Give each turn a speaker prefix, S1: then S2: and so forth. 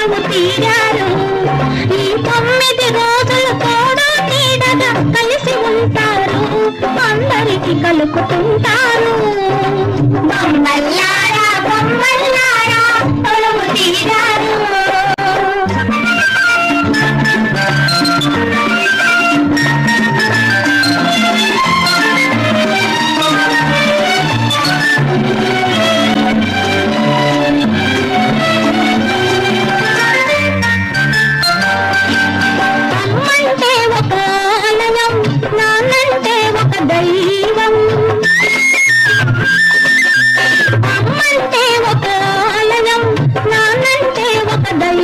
S1: కొలువు తీరారు. ఈ తొమ్మిది రోజులు కూడా నీడగా కలిసి ఉంటారు. అందరికి కలుపుతుంటారు.